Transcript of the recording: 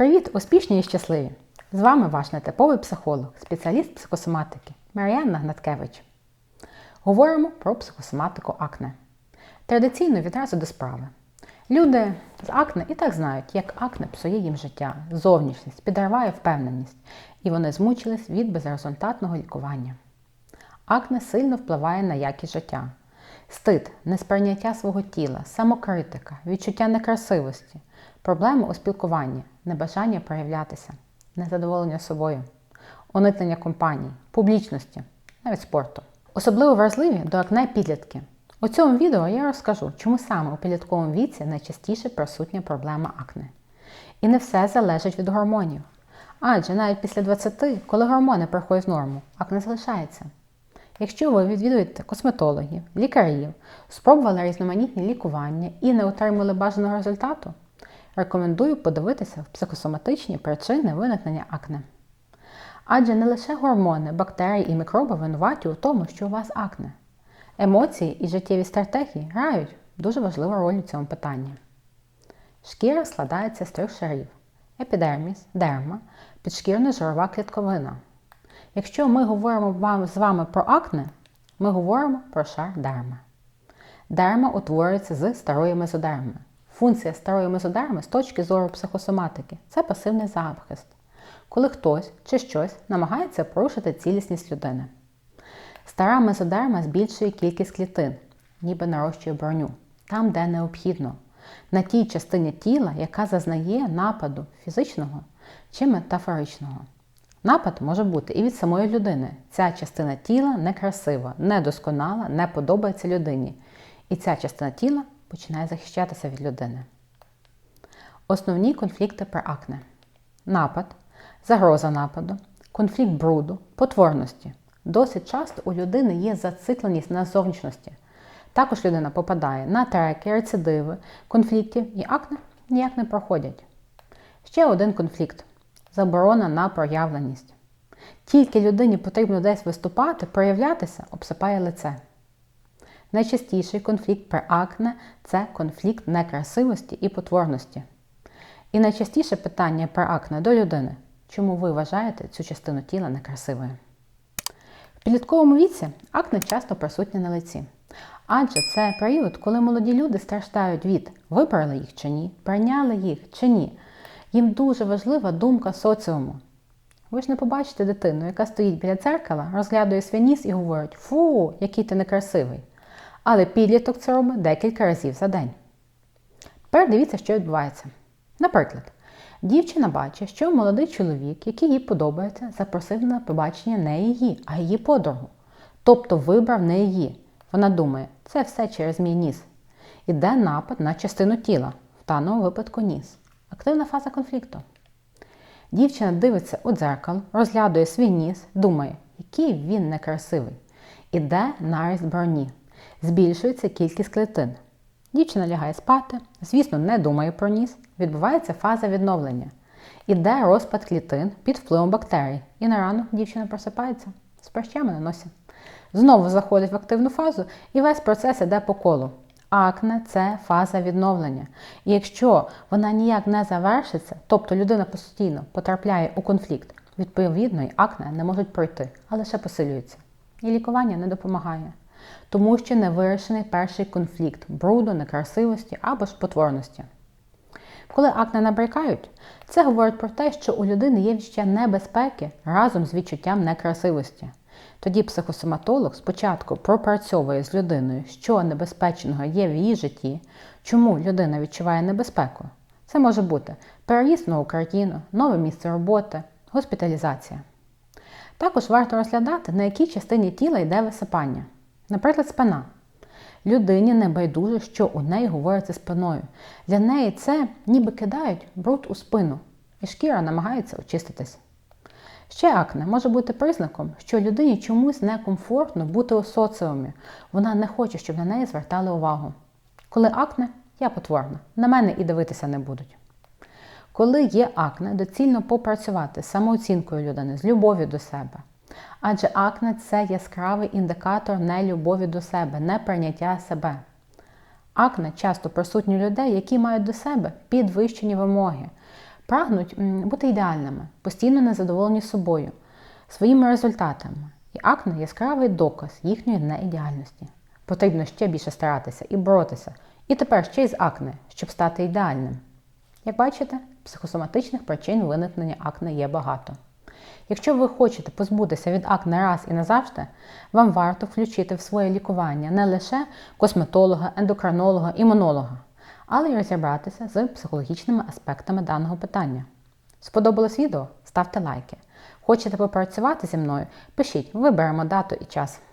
Привіт, успішні і щасливі! З вами ваш нетиповий психолог, спеціаліст психосоматики Мар'янна Гнаткевич. Говоримо про психосоматику акне. Традиційно відразу до справи. Люди з акне і так знають, як акне псує їм життя, зовнішність, підриває впевненість, і вони змучились від безрезультатного лікування. Акне сильно впливає на якість життя. Стид, несприйняття свого тіла, самокритика, відчуття некрасивості, проблеми у спілкуванні, небажання проявлятися, незадоволення собою, уникнення компаній, публічності, навіть спорту. Особливо вразливі до акне підлітки. У цьому відео я розкажу, чому саме у підлітковому віці найчастіше присутня проблема акне. І не все залежить від гормонів. Адже навіть після 20, коли гормони приходять в норму, акне залишається. Якщо ви відвідуєте косметологів, лікарів, спробували різноманітні лікування і не отримали бажаного результату, рекомендую подивитися в психосоматичні причини виникнення акне. Адже не лише гормони, бактерії і мікроби винуваті у тому, що у вас акне. Емоції і життєві стратегії грають дуже важливу роль у цьому питанні. Шкіра складається з трьох шарів: епідерміс, дерма, підшкірна жирова клітковина. Якщо ми говоримо з вами про акне, ми говоримо про шар дерми. Дерма утворюється з старої мезодерми. Функція старої мезодерми з точки зору психосоматики це пасивний захист, коли хтось чи щось намагається порушити цілісність людини. Стара мезодерма збільшує кількість клітин, ніби нарощує броню, там, де необхідно, на тій частині тіла, яка зазнає нападу фізичного чи метафоричного. Напад може бути і від самої людини. Ця частина тіла некрасива, недосконала, не подобається людині. І ця частина тіла починає захищатися від людини. Основні конфлікти при акне: напад, загроза нападу, конфлікт бруду, потворності. Досить часто у людини є зацикленість на зовнішності. Також людина попадає на треки, рецидиви, конфліктів і акне ніяк не проходять. Ще один конфлікт заборона на проявленість. Тільки людині потрібно десь виступати, проявлятися, обсипає лице. Найчастіший конфлікт при акне це конфлікт некрасивості і потворності. І найчастіше питання при акне до людини, чому ви вважаєте цю частину тіла некрасивою. В підлітковому віці акне часто присутнє на лиці. Адже це період, коли молоді люди страждають від вибрали їх чи ні, прийняли їх чи ні. Їм дуже важлива думка соціуму. Ви ж не побачите дитину, яка стоїть біля дзеркала, розглядує свій ніс і говорить Фу, який ти некрасивий. Але підліток це робить декілька разів за день. Тепер дивіться, що відбувається. Наприклад, дівчина бачить, що молодий чоловік, який їй подобається, запросив на побачення не її, а її подругу. Тобто вибрав не її. Вона думає, це все через мій ніс. Іде напад на частину тіла, в даному випадку ніс. Активна фаза конфлікту. Дівчина дивиться у дзеркало, розглядує свій ніс, думає, який він некрасивий. Іде наріст броні. Збільшується кількість клітин. Дівчина лягає спати, звісно, не думає про ніс. Відбувається фаза відновлення. Іде розпад клітин під впливом бактерій. І на ранок дівчина просипається з прищами на носі. Знову заходить в активну фазу і весь процес іде по колу. Акне це фаза відновлення. І якщо вона ніяк не завершиться, тобто людина постійно потрапляє у конфлікт, відповідно, і акне не можуть пройти, а лише посилюється. І лікування не допомагає, тому що не вирішений перший конфлікт бруду, некрасивості або ж потворності. Коли акне набрикають, це говорить про те, що у людини є відчуття небезпеки разом з відчуттям некрасивості. Тоді психосоматолог спочатку пропрацьовує з людиною, що небезпечного є в її житті, чому людина відчуває небезпеку. Це може бути переїзд в нову країну, нове місце роботи, госпіталізація. Також варто розглядати, на якій частині тіла йде висипання. Наприклад, спина. Людині не байдуже, що у неї говориться спиною. Для неї це ніби кидають бруд у спину, і шкіра намагається очиститись. Ще акне може бути признаком, що людині чомусь некомфортно бути у соціумі. Вона не хоче, щоб на неї звертали увагу. Коли акне, я потворна, на мене і дивитися не будуть. Коли є акне, доцільно попрацювати з самооцінкою людини, з любов'ю до себе. Адже акне це яскравий індикатор нелюбові до себе, неприйняття себе. Акне часто присутні людей, які мають до себе підвищені вимоги, прагнуть бути ідеальними, постійно незадоволені собою, своїми результатами. І акне яскравий доказ їхньої неідеальності. Потрібно ще більше старатися і боротися. І тепер ще й з акне, щоб стати ідеальним. Як бачите, психосоматичних причин виникнення акне є багато. Якщо ви хочете позбутися від акне раз і назавжди, вам варто включити в своє лікування не лише косметолога, ендокринолога, імунолога, але й розібратися з психологічними аспектами даного питання. Сподобалось відео? Ставте лайки. Хочете попрацювати зі мною? Пишіть, виберемо дату і час.